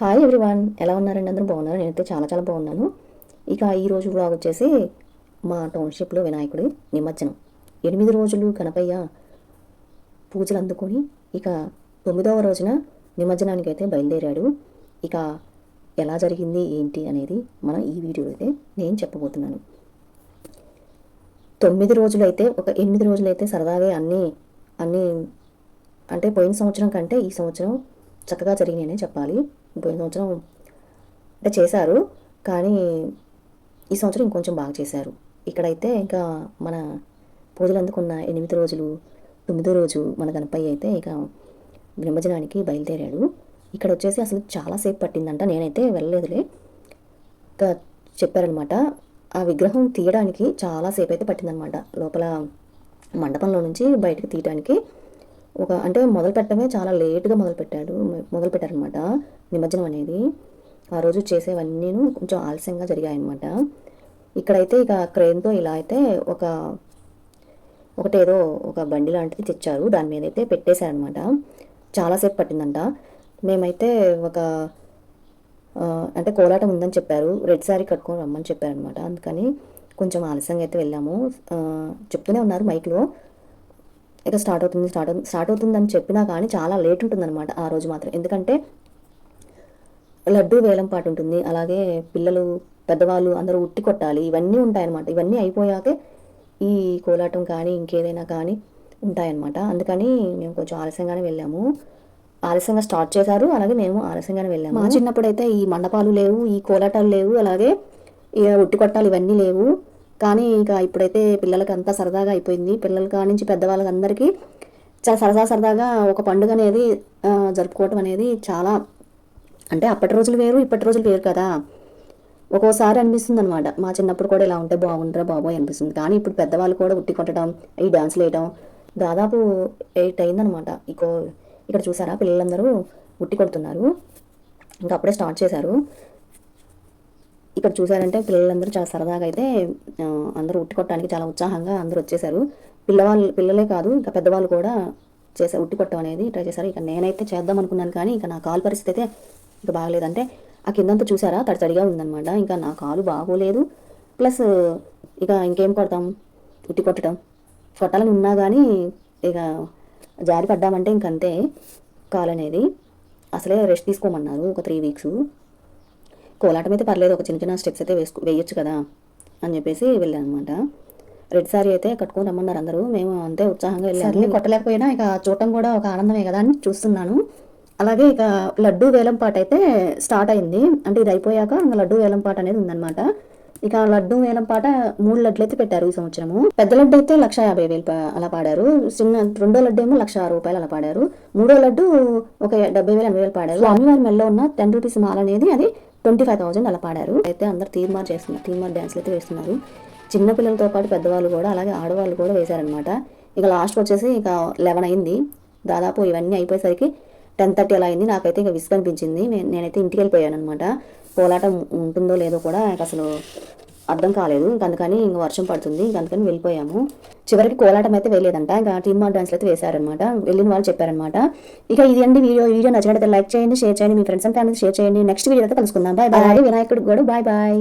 Hi everyone ఎలా ఉన్నారండి? అందరూ బాగున్నారు? నేనైతే చాలా చాలా బాగున్నాను. ఇక ఈ రోజు బ్లాగ్ వచ్చేసి మా టౌన్షిప్లో వినాయకుడి నిమజ్జనం. ఎనిమిది రోజులు గణపయ్య పూజలు అందుకొని ఇక తొమ్మిదవ రోజున నిమజ్జనానికి అయితే బయలుదేరాడు. ఇక ఎలా జరిగింది ఏంటి అనేది మనం ఈ వీడియో అయితే నేను చెప్పబోతున్నాను. తొమ్మిది రోజులు అయితే ఒక ఎనిమిది రోజులు అయితే సరదాగా అన్నీ అన్నీ అంటే పోయిన సంవత్సరం కంటే ఈ సంవత్సరం చక్కగా జరిగినాయనే చెప్పాలి. పోయిన సంవత్సరం అంటే చేశారు. కానీ ఈ సంవత్సరం ఇంకొంచెం బాగా చేశారు. ఇక్కడైతే ఇంకా మన పూజలు అందుకున్న ఎనిమిది రోజులు తొమ్మిదో రోజు మన గణపయ్య అయితే ఇక నిమజ్జనానికి బయలుదేరాడు. ఇక్కడ వచ్చేసి అసలు చాలాసేపు పట్టిందంట. నేనైతే వెళ్ళలేదులే. ఇంకా చెప్పారనమాట. ఆ విగ్రహం తీయడానికి చాలాసేపు అయితే పట్టిందనమాట. లోపల మండపంలో నుంచి బయటకు తీయడానికి ఒక అంటే మొదలు పెట్టడమే చాలా లేట్గా మొదలు పెట్టాడు మొదలు పెట్టారనమాట నిమజ్జనం అనేది. ఆ రోజు చేసేవన్నీను కొంచెం ఆలస్యంగా జరిగాయన్నమాట. ఇక్కడైతే ఇక క్రెయిన్తో ఇలా అయితే ఒక ఒకటేదో ఒక బండి లాంటిది తెచ్చారు. దాని మీద అయితే పెట్టేశారనమాట చాలాసేపు పట్టిందంట. మేమైతే ఒక అంటే కోలాటం ఉందని చెప్పారు. రెడ్ శారీ కట్టుకొని రమ్మని చెప్పారనమాట అందుకని కొంచెం ఆలస్యంగా అయితే వెళ్ళాము. చెప్తూనే ఉన్నారు మైక్లో. ఇక స్టార్ట్ అవుతుంది స్టార్ట్ అవుతుంది స్టార్ట్ అవుతుందని చెప్పినా కానీ చాలా లేట్ ఉంటుందన్నమాట ఆ రోజు మాత్రం. ఎందుకంటే లడ్డు వేలం పాట ఉంటుంది అలాగే పిల్లలు పెద్దవాళ్ళు అందరూ ఉట్టి కొట్టాలి ఇవన్నీ ఉంటాయన్నమాట. ఇవన్నీ అయిపోయాకే ఈ కోలాటం కానీ ఇంకేదైనా కానీ ఉంటాయన్నమాట. అందుకని మేము కొంచెం ఆలస్యంగానే వెళ్ళాము. ఆలస్యంగా స్టార్ట్ చేశారు అలాగే మేము ఆలస్యంగానే వెళ్ళాము. మా చిన్నప్పుడైతే ఈ మండపాలు లేవు ఈ కోలాటాలు లేవు అలాగే ఇక ఉట్టి కొట్టాలు ఇవన్నీ లేవు. కానీ ఇక ఇప్పుడైతే పిల్లలకి అంతా సరదాగా అయిపోయింది. పిల్లల కాడ నుంచి పెద్దవాళ్ళకి అందరికీ చాలా సరదా సరదాగా ఒక పండుగ అనేది జరుపుకోవటం అనేది చాలా అంటే అప్పటి రోజులు వేరు ఇప్పటి రోజులు వేరు కదా. ఒక్కోసారి అనిపిస్తుంది అనమాట మా చిన్నప్పుడు కూడా ఇలా ఉంటే బాగుండరా బాబోయ్ అనిపిస్తుంది. కానీ ఇప్పుడు పెద్దవాళ్ళు కూడా ఉట్టి కొట్టడం ఈ డ్యాన్స్లు వేయడం దాదాపు ఎయిట్ అయిందనమాట ఇకో ఇక్కడ చూసారా? పిల్లలందరూ ఉట్టి కొడుతున్నారు. ఇంకా అప్పుడే స్టార్ట్ చేశారు. ఇక్కడ చూసారంటే పిల్లలందరూ చాలా సరదాగా అయితే అందరూ ఉట్టి కొట్టడానికి చాలా ఉత్సాహంగా అందరూ వచ్చేసారు పిల్లవాళ్ళు పిల్లలే కాదు ఇంకా పెద్దవాళ్ళు కూడా చేసే ఉట్టి కొట్టడం అనేది ట్రై చేశారు. ఇక నేనైతే చేద్దాం అనుకున్నాను కానీ ఇక నా కాలు పరిస్థితి అయితే ఇక బాగలేదంటే ఆ కిందంతా చూసారా? తడితడిగా ఉందన్నమాట. ఇంకా నా కాలు బాగోలేదు. ప్లస్ ఇక ఇంకేం కొడతాం? ఉట్టి కొట్టడం. కొట్టాలని ఉన్నా కానీ ఇక జారి పడ్డామంటే ఇంకంతే కాలు అనేది అసలే రెస్ట్ తీసుకోమన్నారు ఒక త్రీ వీక్స్. కోలాటం అయితే పర్లేదు ఒక చిన్న చిన్న స్టెప్స్ అయితే వేసుకో వేయొచ్చు కదా అని చెప్పేసి వెళ్ళాను అనమాట రెడ్ సారీ అయితే కట్టుకొని రమ్మన్నారు అందరూ. మేము అంతే ఉత్సాహంగా వెళ్ళాము. కొట్టలేకపోయినా ఇక చూడటం కూడా ఒక ఆనందమే కదా అని చూస్తున్నాను. అలాగే ఇక లడ్డు వేలం పాట అయితే స్టార్ట్ అయింది. అంటే ఇది అయిపోయాక ఇంకా లడ్డు వేలం పాట అనేది ఉందన్నమాట. ఇక లడ్డు వేలం పాట మూడు లడ్లు అయితే పెట్టారు ఈ సంవత్సరము. పెద్ద లడ్డు అయితే లక్ష యాభై వేలు అలా పాడారు. చిన్న రెండో లడ్డు ఏమో లక్ష ఆరు రూపాయలు అలా పాడారు. మూడో లడ్డు ఒక డెబ్బై వేలు ఎనభై వేలు పాడారు. స్వామివారి మెల్లో ఉన్న టెన్ రూపీస్ మాల అనేది అది ట్వంటీ ఫైవ్ థౌజండ్ అలా పాడారు. అయితే అందరు తీర్మార్ చేస్తున్నారు తీర్మార్ డ్యాన్స్లు అయితే వేస్తున్నారు. చిన్నపిల్లలతో పాటు పెద్దవాళ్ళు కూడా అలాగే ఆడవాళ్ళు కూడా వేశారనమాట ఇక లాస్ట్ వచ్చేసి ఇక లెవెన్ అయింది. దాదాపు ఇవన్నీ అయిపోయేసరికి టెన్ థర్టీ అలా అయింది. నాకైతే ఇక విసుగు అనిపించింది నేనైతే ఇంటికి వెళ్ళిపోయాను అనమాట పోలాటం ఉంటుందో లేదో కూడా నాకు అసలు అర్థం కాలేదు. ఇంక అందుకని ఇంక వర్షం పడుతుంది. ఇంక అందుకని వెళ్ళిపోయాము. చివరికి కోలాటం అయితే వేయలేదంట ఇంకా టీమ్ మార్ డాన్స్లు అయితే వేశారనమాట వెళ్ళిన వాళ్ళు చెప్పారనమాట ఇక ఇది అండి వీడియో. వీడియో నచ్చినట్లయితే లైక్ చేయండి షేర్ చేయండి మీ ఫ్రెండ్స్ అండ్ ఫ్యామిలీ షేర్ చేయండి. నెక్స్ట్ వీడియో అయితే కలుసుకుందాం. Bye bye. వినాయకుడికి కూడా బాయ్ బాయ్.